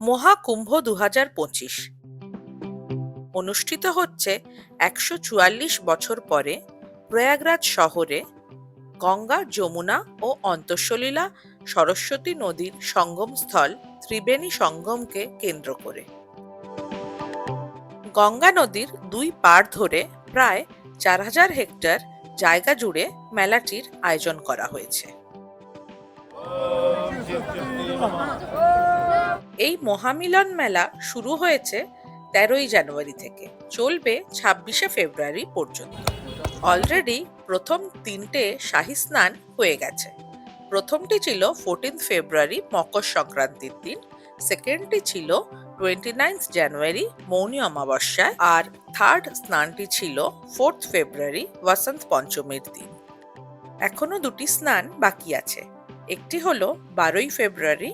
মহাকুম্ভ দু হাজার পঁচিশ। অনুষ্ঠিত হচ্ছে একশো চুয়াল্লিশ বছর পরে প্রয়াগরাজ শহরে গঙ্গা, যমুনা ও অন্তঃসলীলা সরস্বতী নদীর সঙ্গমস্থল ত্রিবেণী সঙ্গমকে কেন্দ্র করে। গঙ্গা নদীর দুই পার ধরে প্রায় চার হাজার হেক্টর জায়গা জুড়ে মেলাটির আয়োজন করা হয়েছে। এই মহামিলন মেলা শুরু হয়েছে তেরোই জানুয়ারি থেকে। চলবে ছাব্বিশে ফেব্রুয়ারি পর্যন্ত। অলরেডি প্রথম তিনটে শাহী স্নান হয়ে গেছে। প্রথমটি ছিল ফোরটিন্থ ফেব্রুয়ারি মকর সংক্রান্তির দিন সেকেন্ডটি ছিল টোয়েন্টি নাইন্থ জানুয়ারি মৌনী অমাবস্যায়, আর থার্ড স্নানটি ছিল ফোর্থ ফেব্রুয়ারি বসন্ত পঞ্চমীর দিন। এখনও দুটি স্নান বাকি আছে। একটি হলো বারোই ফেব্রুয়ারি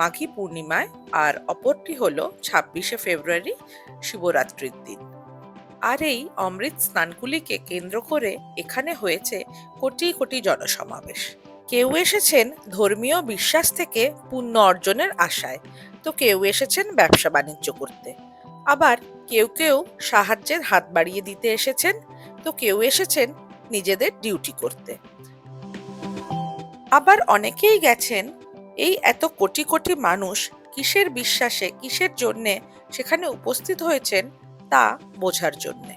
মাঘী পূর্ণিমায় আর অপরটি হল ছাব্বিশে ফেব্রুয়ারি শিবরাত্রির দিন। আর এই অমৃত স্নানগুলিকে কেন্দ্র করে এখানে হয়েছে কোটি কোটি জনসমাবেশ। কেউ এসেছেন ধর্মীয় বিশ্বাস থেকে পুণ্য অর্জনের আশায়, তো কেউ এসেছেন ব্যবসা বাণিজ্য করতে। আবার কেউ কেউ সাহায্যের হাত বাড়িয়ে দিতে এসেছেন, তো কেউ এসেছেন নিজেদের ডিউটি করতে। আবার অনেকেই গেছেন এই এত কোটি কোটি মানুষ কিসের বিশ্বাসে, কিসের জন্যে সেখানে উপস্থিত হয়েছেন তা বোঝার জন্যে।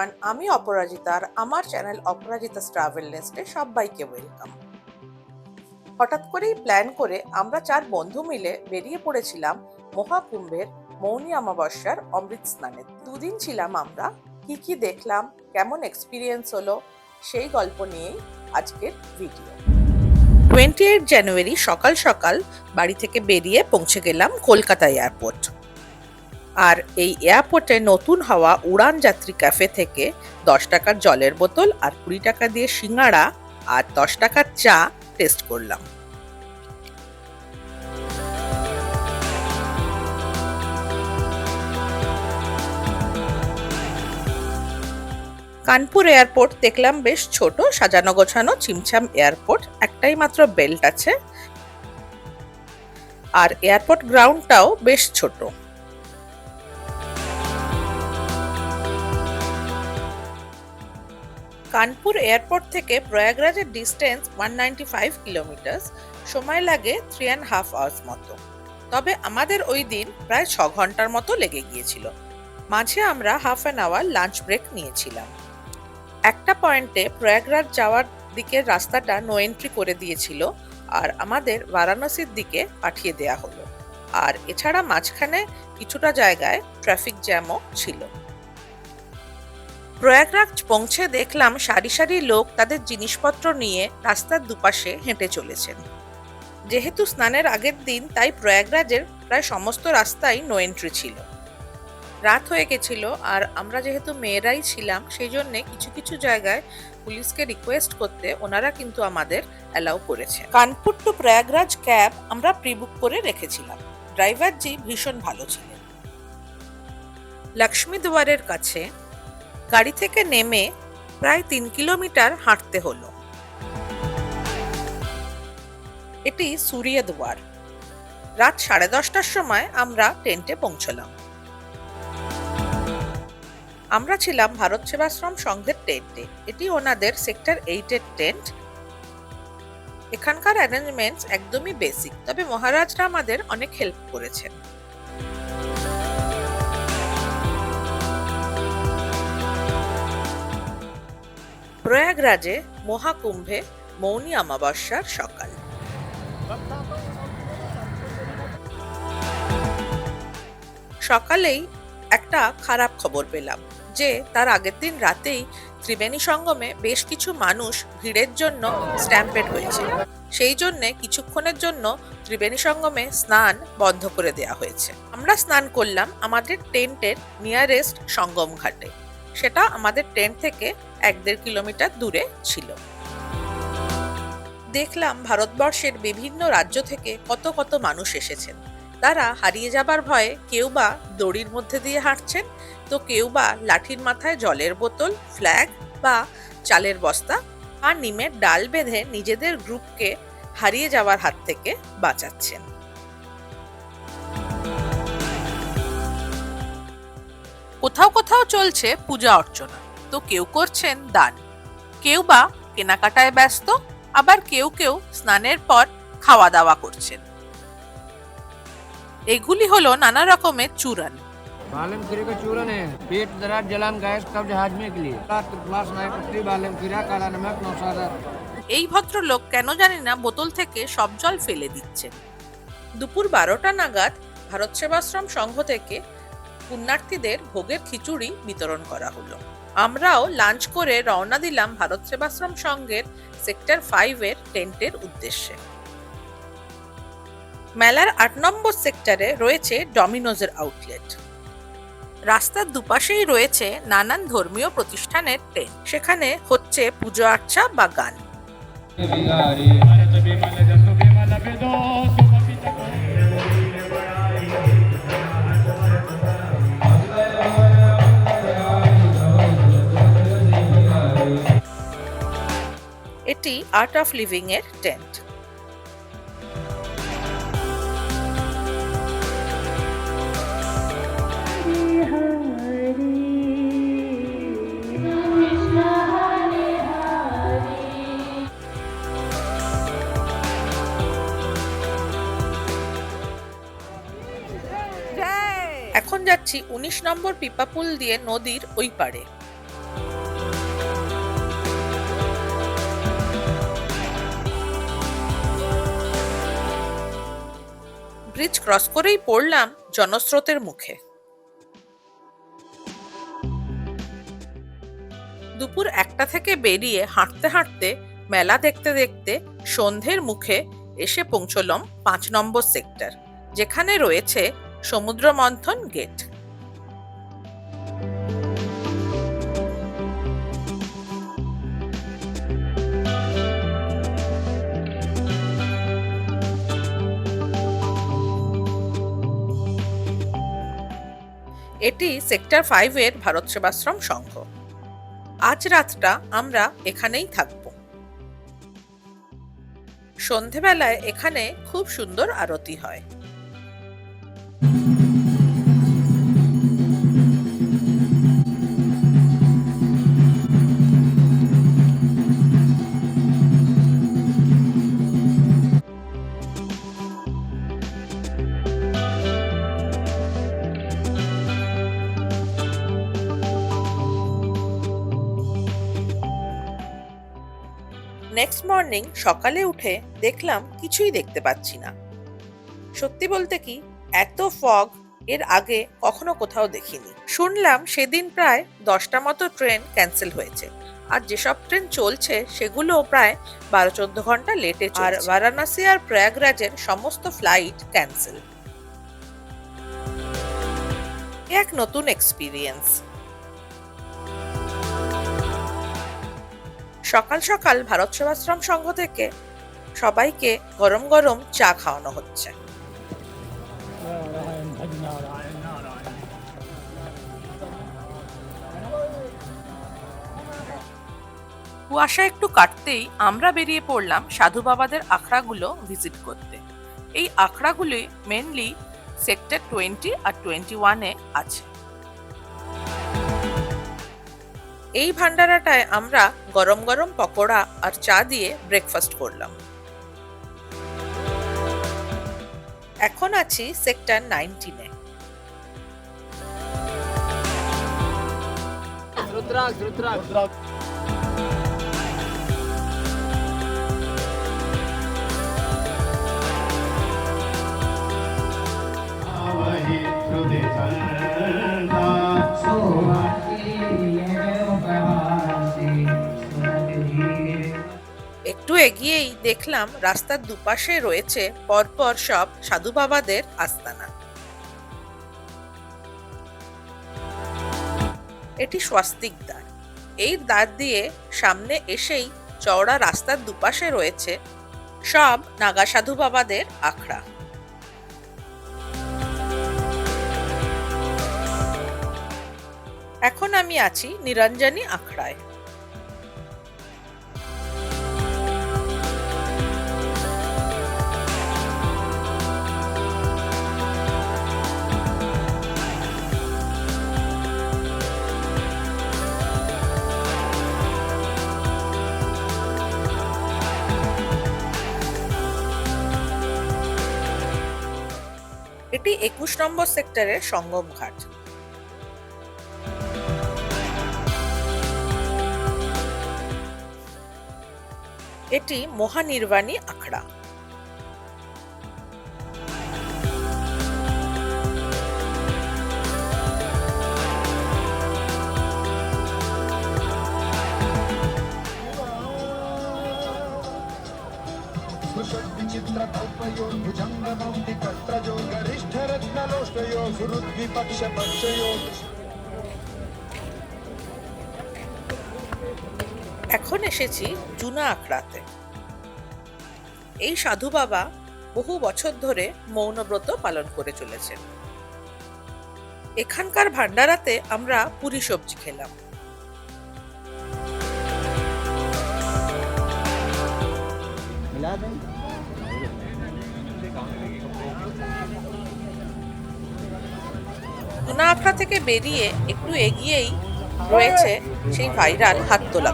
এভরিওয়ান আমি অপরাজিতা আর আমার চ্যানেল অপরাজিতা ট্রাভেল লিস্টে সবাইকে ওয়েলকাম হঠাৎ করেই প্ল্যান করে আমরা চার বন্ধু মিলে বেরিয়ে পড়েছিলাম মহাকুম্ভের মৌনী অমাবস্যার অমৃত স্নানে। দুদিন ছিলাম আমরা, কি কি দেখলাম, কেমন এক্সপিরিয়েন্স হলো, সেই গল্প নিয়েই আজকের ভিডিও টোয়েন্টি এইট জানুয়ারি সকাল সকাল বাড়ি থেকে বেরিয়ে পৌঁছে গেলাম কলকাতা এয়ারপোর্ট আর এই এয়ারপোর্টে নতুন হওয়া উড়ান যাত্রী ক্যাফে থেকে দশ টাকার জলের বোতল আর কুড়ি টাকা দিয়ে সিঙ্গাড়া আর দশ টাকার চা টেস্ট করলাম। কানপুর এয়ারপোর্ট দেখলাম বেশ ছোট, সাজানো গোছানো চিমছাম এয়ারপোর্ট, একটাই মাত্র বেল্ট আছে। আর এয়ারপোর্ট গ্রাউন্ডটাও বেশ ছোট। কানপুর এয়ারপোর্ট থেকে প্রয়াগরাজের ডিস্টেন্স ওয়ান নাইনটি ফাইভ সময় লাগে থ্রি অ্যান্ড হাফ আওয়ার্স মতো। তবে আমাদের ওই দিন প্রায় ছ ঘণ্টার মতো লেগে গিয়েছিল। মাঝে আমরা half an hour lunch break নিয়েছিলাম। একটা পয়েন্টে প্রয়াগরাজ যাওয়ার দিকের রাস্তাটা নো এন্ট্রি করে দিয়েছিল আর আমাদের বারাণসীর দিকে পাঠিয়ে দেয়া হলো। আর এছাড়া মাঝখানে কিছুটা জায়গায় ট্রাফিক জ্যামও ছিল। প্রয়াগরাজ পৌঁছে দেখলাম সারি সারি লোক তাদের জিনিসপত্র নিয়ে রাস্তার দুপাশে হেঁটে চলেছেন। যেহেতু স্নানের আগের দিন, তাই প্রয়াগরাজের প্রায় সমস্ত রাস্তাই নো এন্ট্রি ছিল। রাত হয়ে গেছিল আর আমরা যেহেতু মেয়েরাই ছিলাম সেই জন্য কিছু কিছু জায়গায় পুলিশকে রিকোয়েস্ট করতে ওনারা কিন্তু আমাদের অ্যালাউ করেছে। কানপুর টু প্রয়াগরাজ ক্যাব আমরা প্রিবুক করে রেখেছিলাম। ড্রাইভারজি ভীষণ ভালো ছিলেন। লক্ষ্মী দুয়ারের কাছে গাড়ি থেকে নেমে প্রায় তিন কিলোমিটার হাঁটতে হলো। এটি দুয়ার রাত সাড়ে দশটার সময় আমরা টেন্টে পৌঁছলাম। আমরা ছিলাম ভারত সেবাশ্রম সংঘের টেন্টে। এটি ওনাদের সেক্টর এইটের টেন্ট। এখানকার অ্যারেঞ্জমেন্টস একদমই বেসিক তবে মহারাজরা আমাদের অনেক হেল্প করেছেন। প্রয়াগরাজে মহাকুম্ভে মৌনী অমাবস্যার সকাল। সকালেই একটা খারাপ খবর পেলাম, যে তার আগের দিন রাতেই ত্রিবেণী সঙ্গমে বেশ কিছু মানুষ ভিড়ের জন্য স্ট্যাম্পেড হয়েছে। সেই জন্যে কিছুক্ষণের জন্য ত্রিবেণী সঙ্গমে স্নান বন্ধ করে দেওয়া হয়েছে। আমরা স্নান করলাম আমাদের টেন্টের নিয়ারেস্ট সঙ্গম ঘাটে সেটা আমাদের টেন্ট থেকে এক দেড় কিলোমিটার দূরে ছিল। দেখলাম ভারতবর্ষের বিভিন্ন রাজ্য থেকে কত কত মানুষ এসেছেন। তারা হারিয়ে যাবার ভয়ে কেউ বা দড়ির মধ্যে দিয়ে হাঁটছেন, তো কেউ বা লাঠির মাথায় জলের বোতল, ফ্ল্যাগ বা চালের বস্তা আর নিমের ডাল বেঁধে নিজেদের গ্রুপকে হারিয়ে যাওয়ার হাত থেকে বাঁচাচ্ছেন। কোথাও কোথাও চলছে পূজা অর্চনা। তো কেউ করছেন দান কেউ বা কেনাকাটায় ব্যস্ত আবার কেউ কেউ স্নানের পর খাওয়া দাওয়া করছেন এগুলি হলো নানা রকমের চূড়ান बालम खीरे का चूरन है पेट दर्द जलन गैस कब्ज हाजमे के लिए रात को क्लास नाइट पत्ती बालम खीरा काला नमक नौसादा এই ভদ্রলোক কেন জানি না বোতল থেকে সব জল ফেলে দিচ্ছেন দুপুর বারোটা নাগাদ ভারত সেবাশ্রম সংঘ থেকে পুণ্যার্থীদের ভোগের খিচুড়ি বিতরণ করা হলো আমরাও লাঞ্চ করে রওনা দিলাম ভারত সেবাশ্রম সংঘের সেক্টর ফাইভের টেন্টের উদ্দেশ্যে। মেলার আট নম্বর সেক্টরে রয়েছে ডমিনোজের আউটলেট। রাস্তার দুপাশেই রয়েছে নানান ধর্মীয় প্রতিষ্ঠানের টেন্ট। সেখানে হচ্ছে পুজো আর্চা বা গান। এটি আর্ট অফ লিভিং এর টেন্ট এখন যাচ্ছি উনিশ নম্বর পিপাপুল দিয়ে নদীর ওই পারে ব্রিজ ক্রস করেই পড়লাম জনস্রোতের মুখে। দুপুর একটা থেকে বেরিয়ে হাঁটতে হাঁটতে, মেলা দেখতে দেখতে সন্ধ্যের মুখে এসে পৌঁছলাম পাঁচ নম্বর সেক্টর, যেখানে রয়েছে সমুদ্র মন্থন গেট। এটি সেক্টর ফাইভের ভারত সেবাশ্রম সংঘ। আজ রাতটা আমরা এখানেই থাকব। সন্ধেবেলায় এখানে খুব সুন্দর আরতি হয়। নেক্সট মর্নিং সকালে উঠে দেখলাম কিছুই দেখতে পাচ্ছি না। সত্যি বলতে কি এত ফগ এর আগে কখনো কোথাও দেখিনি। শুনলাম সেদিন প্রায় দশটা মতো ট্রেন ক্যান্সেল হয়েছে। আর যেসব ট্রেন চলছে সেগুলোও প্রায় বারো চোদ্দ ঘণ্টা লেটে আর বারাণসী আর প্রয়াগরাজের সমস্ত ফ্লাইট ক্যান্সেল এক নতুন এক্সপিরিয়েন্স সকাল সকাল ভারত সেবাশ্রম সংঘ থেকে সবাইকে গরম গরম চা খাওয়ানো হচ্ছে। কুয়াশা একটু কাটতেই আমরা বেরিয়ে পড়লাম সাধু বাবাদের আখড়াগুলো ভিজিট করতে। এই আখড়াগুলি মেনলি সেক্টর টোয়েন্টি আর টোয়েন্টি ওয়ানে আছে। এই ভান্ডারাটায় আমরা গরম গরম পকোড়া আর চা দিয়ে ব্রেকফাস্ট করলাম। এখন আছি সেক্টর নাইনটিনে রুদ্রাক্ষ রুদ্রাক্ষ এগিয়েই দেখলাম রাস্তার দুপাশে রয়েছে পরপর সব সাধু বাবাদের আস্তানা। এটি স্বাস্তিক দ্বার। এই দ্বার দিয়ে সামনে এসেই চওড়া রাস্তার দুপাশে রয়েছে সব নাগা সাধু বাবাদের আখড়া। এখন আমি আছি নিরঞ্জনী আখড়ায়। এটি একুশ নম্বর সেক্টরের সঙ্গম ঘাট। এটি মহানির্বাণী আখড়া। विचित्रकल्पयो भुजङ्गमौलिकत्रयो गरिष्ठरत्नलोष्टयो गुरुद्विपक्षपक्षयो এখন এসেছি জুনা আখড়াতে এই সাধু বাবা বহু বছর ধরে মৌনব্রত পালন করে চলেছেন এখানকার ভান্ডারাতে আমরা পুরি সবজি খেলাম জুনা আখড়া থেকে বেরিয়ে একটু এগিয়েই রয়েছে সেই ভাইরাল হাত তোলা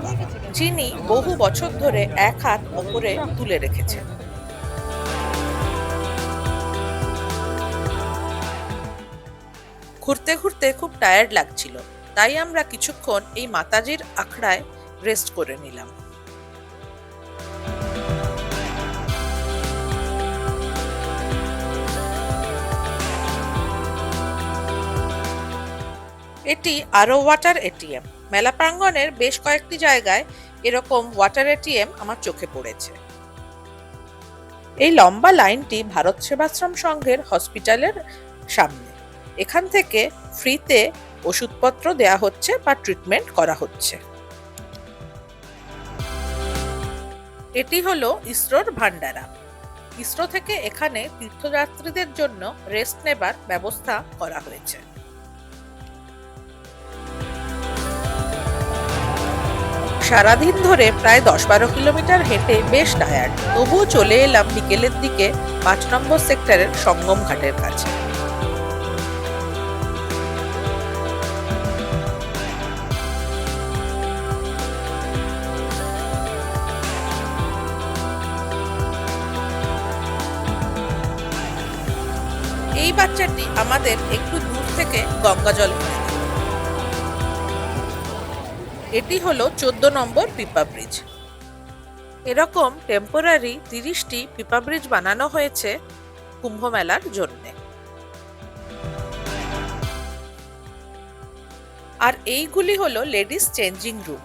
যিনি বহু বছর ধরে এক হাত ওপরে তুলে রেখেছেন। ঘুরতে ঘুরতে খুব টায়ার্ড লাগছিল। তাই আমরা কিছুক্ষণ এই মাতাজির আখড়ায় রেস্ট করে নিলাম। এটি আরও ওয়াটার এটিএম মেলা প্রাঙ্গণের বেশ কয়েকটি জায়গায় এরকম ওয়াটার এটিএম আমার চোখে পড়েছে। এই লম্বা লাইনটি ভারত সেবাশ্রম সংঘের হসপিটালের সামনে। এখান থেকে ফ্রিতে ওষুধপত্র দেয়া হচ্ছে বা ট্রিটমেন্ট করা হচ্ছে। এটি হলো ইসরোর ভান্ডারা ইসরো থেকে এখানে তীর্থযাত্রীদের জন্য রেস্ট নেবার ব্যবস্থা করা হয়েছে। সারাদিন ধরে প্রায় দশ বারো কিলোমিটার হেঁটে বেশ টায়ার্ড তবুও চলে এলাম বিকেলের দিকে পাঁচ নম্বর সেক্টরের সঙ্গম ঘাটের কাছে এই বাচ্চাটি আমাদের একটু দূর থেকে গঙ্গা জল। এটি হলো চোদ্দ নম্বর পিপা ব্রিজ। এরকম টেম্পোরারি তিরিশটি পিপা ব্রিজ বানানো হয়েছে কুম্ভমেলার জন্যে। আর এইগুলি হলো লেডিস চেঞ্জিং রুম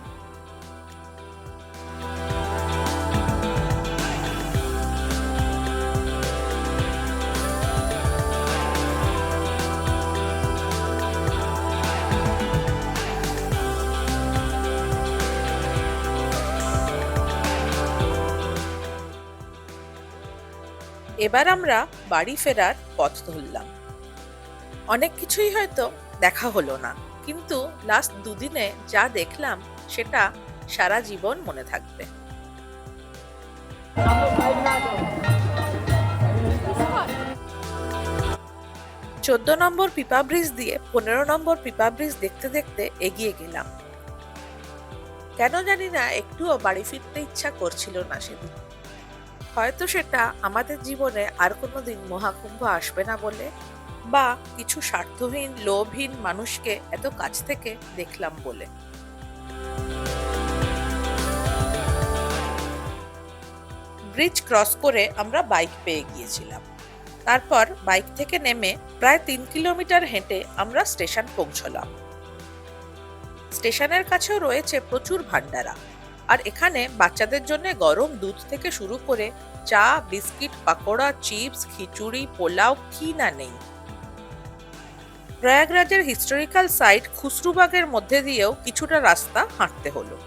এবার আমরা বাড়ি ফেরার পথ ধরলাম। অনেক কিছুই হয়তো দেখা হলো না, কিন্তু লাস্ট দুদিনে যা দেখলাম সেটা সারা জীবন মনে থাকবে। চোদ্দ নম্বর পিপা ব্রিজ দিয়ে পনেরো নম্বর পিপা ব্রিজ দেখতে দেখতে এগিয়ে গেলাম। কেন জানি না, একটুও বাড়ি ফিরতে ইচ্ছা করছিল না সেদিন। হয়তো সেটা আমাদের জীবনে আর কোনো দিন মহাকুম্ভ আসবে না বলে বা কিছু স্বার্থহীন, লোভহীন মানুষকে এত কাছ থেকে দেখলাম বলে। ব্রিজ ক্রস করে আমরা বাইক পেয়ে গিয়েছিলাম। তারপর বাইক থেকে নেমে প্রায় তিন কিলোমিটার হেঁটে আমরা স্টেশন পৌঁছলাম। স্টেশনের কাছেও রয়েছে প্রচুর ভান্ডারা আর এখানে বাচ্চাদের জন্য গরম দুধ থেকে শুরু করে চা, বিস্কিট, পাকোড়া, চিপস, খিচুড়ি, পোলাও কি না নেই। প্রয়াগরাজের হিস্টোরিক্যাল সাইট খুসরুবাগের মধ্যে দিয়েও কিছুটা রাস্তা হাঁটতে হলো।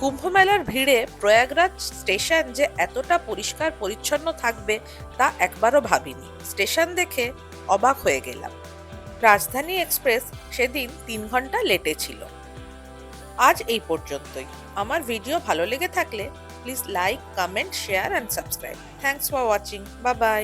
কুম্ভমেলার ভিড়ে প্রয়াগরাজ স্টেশন যে এতটা পরিষ্কার পরিচ্ছন্ন থাকবে তা একবারও ভাবিনি। স্টেশন দেখে অবাক হয়ে গেলাম। রাজধানী এক্সপ্রেস সেদিন তিন ঘণ্টা লেটে ছিল। আজ এই পর্যন্তই। আমার ভিডিও ভালো লেগে থাকলে please like comment share and subscribe thanks for watching বা বাই